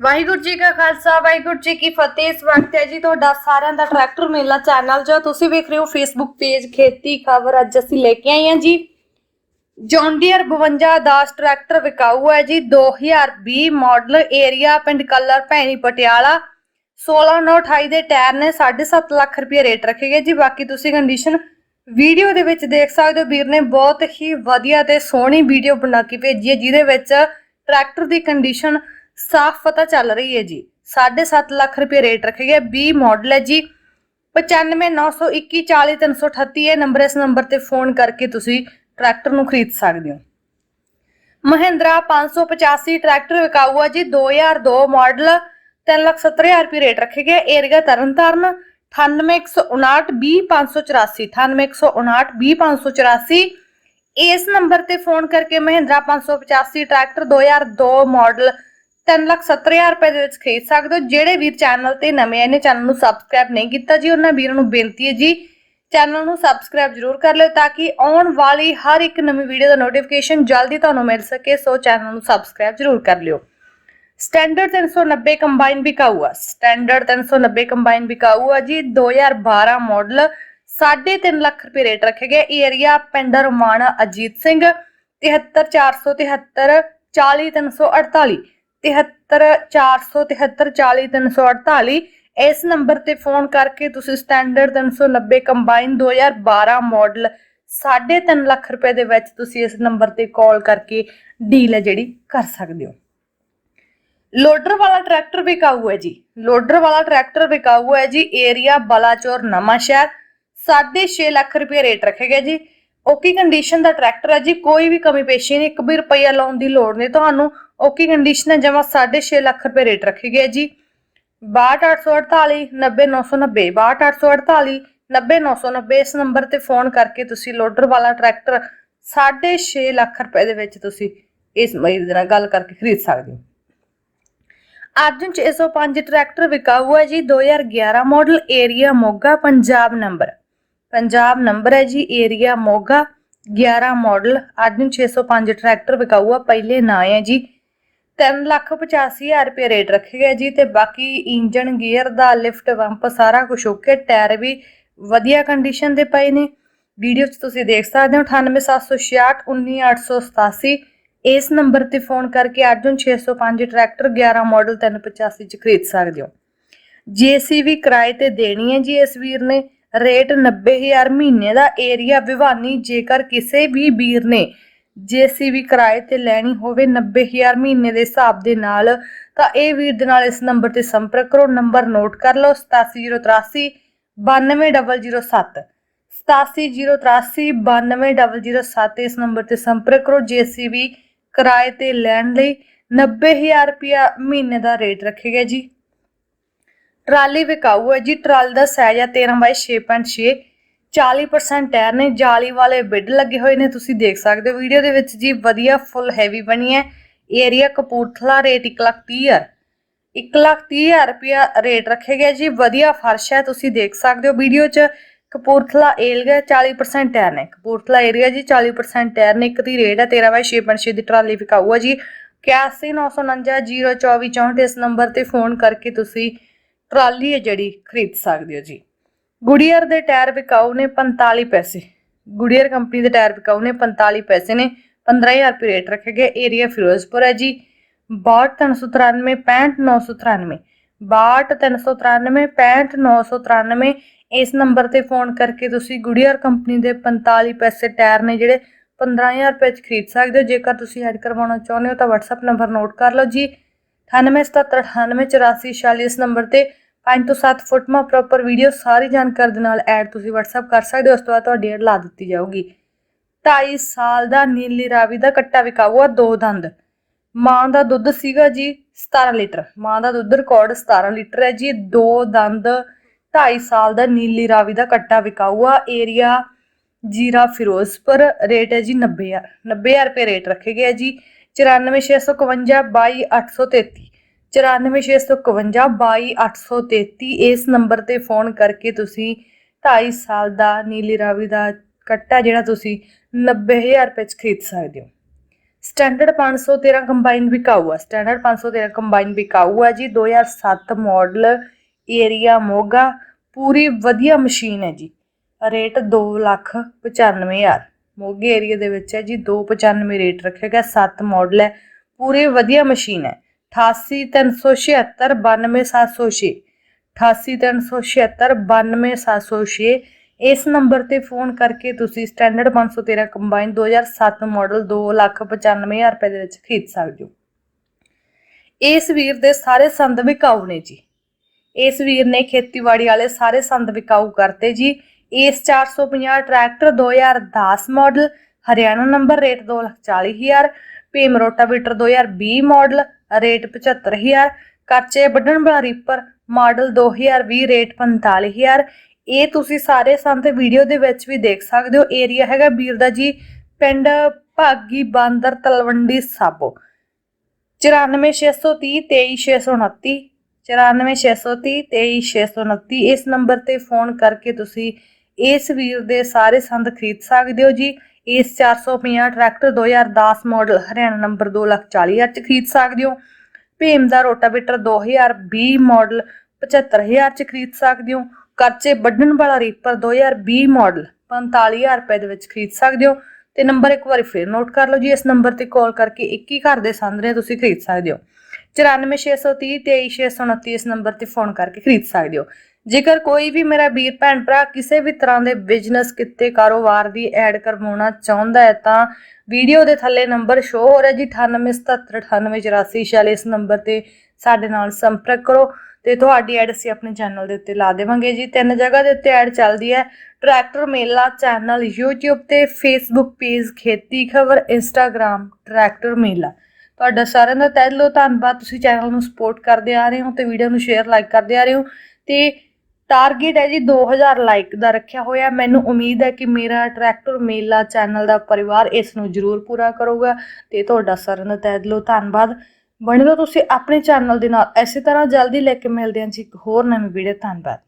ਵਾਹਿਗੁਰੂ ਜੀ ਕਾ ਖਾਲਸਾ, ਵਾਹਿਗੁਰੂ ਜੀ ਕੀ ਫਤਿਹ। ਇਸ ਵਕਤ ਹੈ ਜੀ ਤੁਹਾਡਾ ਸਾਰਿਆਂ ਦਾ ਟਰੈਕਟਰ ਮੇਲਾ ਚੈਨਲ ਜੋ ਤੁਸੀਂ ਵੇਖ ਰਹੇ ਹੋ ਫੇਸਬੁੱਕ ਪੇਜ ਖੇਤੀ ਖਬਰ ਅੱਜ ਅਸੀਂ ਲੈ ਕੇ ਆਏ ਹਾਂ ਜੀ। ਜੌਨ ਡੀਅਰ 52 ਦਾਸ ਟਰੈਕਟਰ ਵਿਕਾਊ ਹੈ ਜੀ। 2020 ਮਾਡਲ ਏਰੀਆ ਪਿੰਡ ਕਲਰ ਭੈਣੀ ਪਟਿਆਲਾ। 16928 ਦੇ ਟਾਇਰ ਨੇ 7.5 ਲੱਖ ਰੁਪਏ ਰੇਟ ਰੱਖੇ ਗਏ ਜੀ। ਬਾਕੀ ਤੁਸੀਂ ਕੰਡੀਸ਼ਨ ਵੀਡੀਓ ਦੇ ਵਿੱਚ ਦੇਖ ਸਕਦੇ ਹੋ। ਵੀਰ ਨੇ ਬਹੁਤ ਹੀ ਵਧੀਆ ਤੇ ਸੋਹਣੀ ਵੀਡੀਓ ਬਣਾ ਕੇ ਭੇਜੀ ਹੈ, ਜਿਹਦੇ ਵਿੱਚ ਟਰੈਕਟਰ ਦੀ ਕੰਡੀਸ਼ਨ ਸਾਫ਼ ਪਤਾ ਚੱਲ ਰਹੀ ਹੈ ਜੀ। 7.5 ਲੱਖ ਰੁਪਏ ਰੇਟ ਰੱਖੇ ਗਏ। 20 ਮਾਡਲ ਹੈ ਜੀ। 9591140338 ਇਹ ਨੰਬਰ ਇਸ ਨੰਬਰ ਤੇ ਫੋਨ ਕਰਕੇ ਤੁਸੀਂ ਟਰੈਕਟਰ ਨੂੰ ਖਰੀਦ ਸਕਦੇ ਹੋ। ਮਹਿੰਦਰਾ 585 ਟਰੈਕਟਰ ਵਿਕਾਊ ਹੈ ਜੀ। 2002 ਮਾਡਲ 370000 ਰੁਪਏ ਰੇਟ ਰੱਖੇ ਗਏ। ਏਰੀਆ ਤਰਨਤਾਰਨ 9815920584 9815920584 ਇਸ ਨੰਬਰ ਤੇ ਫੋਨ ਕਰਕੇ ਮਹਿੰਦਰਾ 585 ਟਰੈਕਟਰ 2002 ਮਾਡਲ 370000 ਰੁਪਏ ਦੇ ਵਿੱਚ ਖਰੀਦ ਸਕਦੇ ਹੋ। ਜਿਹੜੇ ਵੀਰ ਚੈਨਲ ਤੇ ਨਵੇਂ ਆਏ ਨੇ, ਚੈਨਲ ਨੂੰ ਸਬਸਕ੍ਰਾਈਬ ਨਹੀਂ ਕੀਤਾ ਜੀ, ਉਹਨਾਂ ਵੀਰਾਂ ਨੂੰ ਬੇਨਤੀ ਹੈ ਜੀ, ਚੈਨਲ ਨੂੰ ਸਬਸਕ੍ਰਾਈਬ ਜ਼ਰੂਰ ਕਰ ਲਿਓ ਤਾਂ ਕਿ ਆਉਣ ਵਾਲੀ ਹਰ ਇੱਕ ਨਵੀਂ ਵੀਡੀਓ ਦਾ ਨੋਟੀਫਿਕੇਸ਼ਨ ਜਲਦੀ ਤੁਹਾਨੂੰ ਮਿਲ ਸਕੇ, ਸੋ ਚੈਨਲ ਨੂੰ ਸਬਸਕ੍ਰਾਈਬ ਜ਼ਰੂਰ ਕਰ ਲਿਓ। ਸਟੈਂਡਰਡ 390 ਕੰਬਾਈਨ ਵਿਕਾਊ ਸਟੈਂਡਰਡ 390 ਕੰਬਾਈਨ ਵਿਕਾਊ ਜੀ। 2012 ਮਾਡਲ 3.5 ਲੱਖ ਰੁਪਏ ਰੇਟ ਰੱਖੇ ਗਏ। ਏਰੀਆ ਪਿੰਡ ਰਮਾਣਾ ਅਜੀਤ ਸਿੰਘ 73473 40348 73473 40348 ਇਸ ਨੰਬਰ ਤੇ ਫੋਨ ਕਰਕੇ ਤੁਸੀਂ ਸਟੈਂਡਰਡ 390 ਕੰਬਾਈਨ 2012 ਮਾਡਲ 3.5 ਲੱਖ ਰੁਪਏ ਦੇ ਵਿੱਚ ਤੁਸੀਂ ਇਸ ਨੰਬਰ ਤੇ ਕਾਲ ਕਰਕੇ ਡੀਲ ਹੈ ਜਿਹੜੀ ਕਰ ਸਕਦੇ ਹੋ। ਲੋਡਰ ਵਾਲਾ ਟਰੈਕਟਰ ਵਿਕਾਊ ਹੈ ਜੀ। ਲੋਡਰ ਵਾਲਾ ਟਰੈਕਟਰ ਵਿਕਾਊ ਹੈ ਜੀ। ਏਰੀਆ ਬਲਾਚੌਰ ਨਵਾਂ ਸ਼ਹਿਰ। 6.5 ਲੱਖ ਰੁਪਏ ਰੇਟ ਰੱਖੇ ਗਏ ਜੀ ਓਕੀ ਕੰਡੀਸ਼ਨ ਦਾ ਟਰੈਕਟਰ ਹੈ ਜੀ? ਕੋਈ ਵੀ ਕਮੀ ਪੇਸ਼ੀ ਨਹੀਂ। 1 ਵੀ ਰੁਪਈਆ ਲਾਉਣ ਦੀ ਲੋੜ ਨਹੀਂ। ਤੁਹਾਨੂੰ ਓਕੀ ਕੰਡੀਸ਼ਨ ਹੈ, ਜਮਾ 6.5 ਲੱਖ ਰੁਪਏ ਰੇਟ ਰੱਖੇ ਗਏ ਜੀ। 62848 90990 62848 90990 ਇਸ ਨੰਬਰ ਤੇ ਫੋਨ ਕਰਕੇ ਤੁਸੀਂ ਲੋਡਰ ਵਾਲਾ ਟਰੈਕਟਰ 6.5 ਲੱਖ ਰੁਪਏ ਦੇ ਵਿੱਚ ਤੁਸੀਂ ਇਸ ਮਰੀਜ਼ ਦੇ ਨਾਲ ਗੱਲ ਕਰਕੇ ਖਰੀਦ ਸਕਦੇ ਹੋ। ਅਰਜਨ 605 ਟਰੈਕਟਰ ਵਿਕਾਊ ਹੈ ਜੀ 2011 model area Moga, Punjab number Punjab number ਹੈ ਜੀ area Moga 11 model Arjun 605 tractor ਵਿਕਾਊ ਆ ਪਹਿਲੇ ਨਾਂ ਹੈ ਜੀ 385000 ਰੁਪਏ ਰੇਟ ਰੱਖੇ ਗਏ ਜੀ ਤੇ ਬਾਕੀ ਇੰਜਨ ਗੀਅਰ ਦਾ ਲਿਫਟ ਪੰਪ ਸਾਰਾ ਕੁਝ ਓਕੇ ਟਾਇਰ ਵੀ ਵਧੀਆ ਕੰਡੀਸ਼ਨ ਦੇ ਪਏ ਨੇ। ਵੀਡੀਓ 'ਚ ਤੁਸੀਂ ਦੇਖ ਸਕਦੇ ਹੋ 98766 19887 ਇਸ ਨੰਬਰ ਤੇ ਫੋਨ ਕਰਕੇ ਅਰਜੁਨ 605 ਟਰੈਕਟਰ 11 ਮਾਡਲ 385 ਚ ਖਰੀਦ ਸਕਦੇ ਹੋ। ਜੀਸੀਬੀ ਕਿਰਾਏ ਤੇ ਦੇਣੀ ਹੈ ਜੀ ਇਸ ਵੀਰ ਨੇ। ਰੇਟ 90000 ਮਹੀਨੇ ਦਾ ਏਰੀਆ ਵਿਵਾਨੀ ਜੇਕਰ ਕਿਸੇ ਵੀ ਵੀਰ ਨੇ ਜੀਸੀਬੀ ਕਿਰਾਏ ਤੇ ਲੈਣੀ ਹੋਵੇ 90000 ਮਹੀਨੇ ਦੇ ਹਿਸਾਬ ਦੇ ਨਾਲ, ਤਾਂ ਇਹ ਵੀਰ ਦੇ ਨਾਲ ਇਸ ਨੰਬਰ ਤੇ ਸੰਪਰਕ ਕਰੋ, ਨੰਬਰ ਨੋਟ ਕਰ ਲਓ 87083 92007 87083 92007 ਇਸ ਨੰਬਰ ਤੇ ਸੰਪਰਕ ਕਰੋ ਜੀਸੀਬੀ ਕਿਰਾਏ ਤੇ ਲੈਣ ਲਈ 90000 ਰੁਪਇਆ ਮਹੀਨੇ ਦਾ ਰੇਟ ਰੱਖੇ ਗਿਆ ਜੀ। ਟਰਾਲੀ ਵਿਕਾਊ ਹੈ ਜੀ, ਟਰਾਲੀ ਦਾ ਸਾਈਜ਼ ਹੈ 13 ਬਾਈ 6.6 40% ਟਾਇਰ ਨੇ, ਜਾਲੀ ਵਾਲੇ ਬਿੱਡ ਲੱਗੇ ਹੋਏ ਨੇ, ਤੁਸੀਂ ਦੇਖ ਸਕਦੇ ਹੋ ਵੀਡੀਓ ਦੇ ਵਿੱਚ ਜੀ, ਵਧੀਆ ਫੁੱਲ ਹੈਵੀ ਬਣੀ ਹੈ ਏਰੀਆ ਕਪੂਰਥਲਾ ਰੇਟ 1 ਲੱਖ 30 ਹਜ਼ਾਰ। 1 ਲੱਖ 30 ਹਜ਼ਾਰ ਰੁਪਇਆ ਰੇਟ ਰੱਖੇ ਗਿਆ ਜੀ, ਵਧੀਆ ਫਰਸ਼ ਹੈ ਤੁਸੀਂ ਦੇਖ ਸਕਦੇ ਹੋ ਵੀਡੀਓ 'ਚ। ਕਪੂਰਥਲਾ ਏਰੀਆ 40% ਟਾਇਰ ਨੇ। ਕਪੂਰਥਲਾ ਏਰੀਆ ਜੀ 40% ਟਾਇਰ ਨੇ, ਇੱਕ ਦੀ ਰੇਟ ਹੈ 13 ਬਾਈ 6.6 ਦੀ ਟਰਾਲੀ ਵਿਕਾਊ ਹੈ ਜੀ 8199402464 ਇਸ ਨੰਬਰ ਤੇ ਫੋਨ ਕਰਕੇ ਤੁਸੀਂ ਟਰਾਲੀ ਹੈ ਜਿਹੜੀ ਖਰੀਦ ਸਕਦੇ ਹੋ ਜੀ। ਗੁਡੀਅਰ ਦੇ ਟਾਇਰ ਵਿਕਾਊ ਨੇ 45 ਪੈਸੇ। ਗੁਡੀਅਰ ਕੰਪਨੀ ਦੇ ਟਾਇਰ ਵਿਕਾਊ ਨੇ 45 ਪੈਸੇ ਨੇ। 15000 ਰੁਪਏ ਰੇਟ ਰੱਖਿਆ ਗਿਆ ਏਰੀਆ ਫਿਰੋਜ਼ਪੁਰ ਹੈ ਜੀ। 62393 65993 62393 65993 ਇਸ ਨੰਬਰ ਤੇ ਫੋਨ ਕਰਕੇ ਤੁਸੀਂ ਗੁਡੀਅਰ ਕੰਪਨੀ ਦੇ 45 ਪੈਸੇ ਟਾਇਰ ਨੇ ਜਿਹੜੇ 15000 ਰੁਪਏ ਚ ਖਰੀਦ ਸਕਦੇ ਹੋ। ਜੇਕਰ ਤੁਸੀਂ ਐਡ ਕਰਵਾਉਣਾ ਚਾਹੁੰਦੇ ਹੋ ਤਾਂ WhatsApp ਨੰਬਰ ਨੋਟ ਕਰ ਲਓ ਜੀ। 9877988446 ਇਸ ਨੰਬਰ ਤੇ 5 ਤੋਂ 7 ਫੁੱਟ ਮਾ ਪ੍ਰੋਪਰ ਵੀਡੀਓ ਸਾਰੀ ਜਾਣਕਾਰੀ ਦੇ ਨਾਲ ਐਡ ਤੁਸੀਂ WhatsApp ਕਰ ਸਕਦੇ ਹੋ, ਉਸ ਤੋਂ ਬਾਅਦ ਤੁਹਾਡੀ ਐਡ ਲਾ ਦਿੱਤੀ ਜਾਊਗੀ। 2.5 ਸਾਲ ਦਾ ਨੀਲੀ ਰਾਵੀ ਦਾ ਕੱਟਾ ਵਿਕਾਊ ਆ ਦੋ ਦੰਦ। ਮਾਂ ਦਾ ਦੁੱਧ ਸੀਗਾ ਜੀ 17 ਲੀਟਰ। ਮਾਂ ਦਾ ਦੁੱਧ ਰਿਕਾਰਡ 17 ਲੀਟਰ ਹੈ ਜੀ, ਦੋ ਦੰਦ 2.5 ਸਾਲ ਦਾ ਨੀਲੀ ਰਾਵੀ ਦਾ ਕੱਟਾ ਵਿਕਾਊ ਆ ਏਰੀਆ ਜੀਰਾ ਫਿਰੋਜ਼ਪੁਰ ਰੇਟ ਹੈ ਜੀ 90000 90000 ਰੁਪਏ ਰੇਟ ਰੱਖੇ ਗਏ ਆ ਜੀ 94652 22833 94652 22833 ਇਸ ਨੰਬਰ ਤੇ ਫੋਨ ਕਰਕੇ ਤੁਸੀਂ 2.5 ਸਾਲ ਦਾ ਨੀਲੀ ਰਾਵੀ ਦਾ ਕੱਟਾ ਜਿਹੜਾ ਤੁਸੀਂ 90000 ਰੁਪਏ ਚ ਖਰੀਦ ਸਕਦੇ ਹੋ। ਸਟੈਂਡਰਡ 513 ਕੰਬਾਈਨ ਵਿਕਾਊ ਆ, ਸਟੈਂਡਰਡ 513 ਕੰਬਾਈਨ ਵਿਕਾਊ ਆ ਜੀ 2007 ਮਾਡਲ ਏਰੀਆ ਮੋਗਾ, ਪੂਰੀ ਵਧੀਆ ਮਸ਼ੀਨ ਹੈ ਜੀ, ਰੇਟ 2 ਲੱਖ 95000 ਮੋਗੇ ਏਰੀਆ ਦੇ ਵਿੱਚ ਹੈ ਜੀ 295 ਰੇਟ ਰੱਖਿਆ ਗਿਆ 7 ਮਾਡਲ ਹੈ, ਪੂਰੀ ਵਧੀਆ ਮਸ਼ੀਨ ਹੈ। 88376 92706 88376 92706 ਇਸ ਨੰਬਰ ਤੇ ਫੋਨ ਕਰਕੇ ਤੁਸੀਂ ਸਟੈਂਡਰਡ 513 ਕੰਬਾਈਨ 2007 ਮਾਡਲ 2,95,000 ਰੁਪਏ ਦੇ ਵਿੱਚ ਖਰੀਦ ਸਕਦੇ ਹੋ। ਇਸ ਵੀਰ ਦੇ ਸਾਰੇ ਸੰਦ ਵਿਕਾਊ ਨੇ ਜੀ। ਇਸ ਵੀਰ ਨੇ ਖੇਤੀਬਾੜੀ ਵਾਲੇ ਸਾਰੇ ਸੰਦ ਵਿਕਾਊ ਕਰਤੇ ਜੀ। ਇਸ 450 tractor 2010 model Haryana number rate 2,40,000 Bhim rotavator 2020 model rate 75000 ਕੱਚੇ ਵੱਢਣ ਵਾਲਾ ਰੀਪਰ ਮਾਡਲ 2020 ਰੇਟ 45000 ਇਹ ਤੁਸੀਂ ਸਾਰੇ ਸੰਦ ਵੀਡੀਓ ਦੇ ਵਿੱਚ ਵੀ ਦੇਖ ਸਕਦੇ ਹੋ। ਏਰੀਆ ਹੈਗਾ ਵੀਰ ਦਾ ਜੀ, ਪਿੰਡ ਭਾਗੀ ਬਾਂਦਰ ਤਲਵੰਡੀ ਸਾਬੋ। 94630 23629 94630 23629 ਇਸ ਨੰਬਰ ਤੇ ਫੋਨ ਕਰਕੇ ਤੁਸੀਂ ਇਸ ਵੀਰ ਦੇ ਸਾਰੇ ਸੰਦ ਖਰੀਦ ਸਕਦੇ ਹੋ ਜੀ। ਇਸ 450 ਟਰੈਕਟਰ 2010 ਮਾਡਲ ਹਰਿਆਣਾ ਨੰਬਰ 240000 ਚ ਖਰੀਦ ਸਕਦੇ ਹੋ। ਭੀਮ ਦਾ ਰੋਟਾਵੇਟਰ 2020 ਮਾਡਲ 75000 ਚ ਖਰੀਦ ਸਕਦੇ ਹੋ। ਕਰਚੇ ਵੱਢਣ ਵਾਲਾ ਰੀਪਰ 2020 ਮਾਡਲ 45000 ਰੁਪਏ ਦੇ ਵਿੱਚ ਖਰੀਦ ਸਕਦੇ ਹੋ। ਤੇ ਨੰਬਰ ਇੱਕ ਵਾਰੀ ਫੇਰ ਨੋਟ ਕਰ ਲਓ ਜੀ, ਇਸ ਨੰਬਰ ਤੇ ਕਾਲ ਕਰਕੇ ਇੱਕ ਹੀ ਘਰ ਦੇ ਸੰਦ ਨੇ ਤੁਸੀਂ ਖਰੀਦ ਸਕਦੇ ਹੋ। 94630 23629 ਇਸ ਨੰਬਰ ਤੇ ਫੋਨ ਕਰਕੇ ਖਰੀਦ ਸਕਦੇ ਹੋ। ਜੇਕਰ ਕੋਈ ਵੀ ਮੇਰਾ ਵੀਰ, ਭੈਣ, ਭਰਾ ਕਿਸੇ ਵੀ ਤਰ੍ਹਾਂ ਦੇ ਬਿਜ਼ਨਸ ਕਿੱਤੇ ਕਾਰੋਬਾਰ ਦੀ ਐਡ ਕਰਵਾਉਣਾ ਚਾਹੁੰਦਾ ਹੈ, ਤਾਂ ਵੀਡੀਓ ਦੇ ਥੱਲੇ ਨੰਬਰ ਸ਼ੋ ਹੋ ਰਿਹਾ ਜੀ 9877988446 ਇਸ ਨੰਬਰ ਤੇ ਸਾਡੇ ਨਾਲ ਸੰਪਰਕ ਕਰੋ ਤੇ ਤੁਹਾਡੀ ਐਡ ਅਸੀਂ ਆਪਣੇ ਚੈਨਲ ਦੇ ਉੱਤੇ ਲਾ ਦੇਵਾਂਗੇ ਜੀ। ਤਿੰਨ ਜਗ੍ਹਾ ਦੇ ਉੱਤੇ ਐਡ ਚੱਲਦੀ ਹੈ ਟਰੈਕਟਰ ਮੇਲਾ ਚੈਨਲ YouTube ਤੇ Facebook ਪੇਜ ਖੇਤੀ ਖਬਰ, Instagram ਟਰੈਕਟਰ ਮੇਲਾ। ਤੁਹਾਡਾ ਸਾਰਿਆਂ ਦਾ ਤਹਿ ਦਿਲੋਂ ਧੰਨਵਾਦ। ਤੁਸੀਂ ਚੈਨਲ ਨੂੰ ਸਪੋਰਟ ਕਰਦੇ ਆ ਰਹੇ ਹੋ ਤੇ ਵੀਡੀਓ ਨੂੰ ਸ਼ੇਅਰ ਲਾਈਕ ਕਰਦੇ ਆ ਰਹੇ ਹੋ। ਤੇ ਟਾਰਗੇਟ ਹੈ ਜੀ 2000 ਲਾਈਕ ਦਾ ਰੱਖਿਆ ਹੋਇਆ। ਮੈਨੂੰ ਉਮੀਦ ਹੈ ਕਿ ਮੇਰਾ ਟਰੈਕਟਰ ਮੇਲਾ ਚੈਨਲ ਦਾ ਪਰਿਵਾਰ ਇਸ ਨੂੰ ਜ਼ਰੂਰ ਪੂਰਾ ਕਰੂਗਾ ਤੇ ਤੁਹਾਡਾ ਸਾਰਿਆਂ ਦਾ ਤਹਿ ਦਿਲੋਂ ਧੰਨਵਾਦ। ਬਣੇ ਰਹੋ ਤੁਸੀਂ ਆਪਣੇ ਚੈਨਲ ਦੇ ਨਾਲ। ਇਸੇ ਤਰ੍ਹਾਂ ਜਲਦੀ ਲੈ ਕੇ ਮਿਲਦੇ ਹਾਂ ਜੀ ਇੱਕ ਹੋਰ ਨਵੀਂ ਵੀਡੀਓ ਧੰਨਵਾਦ।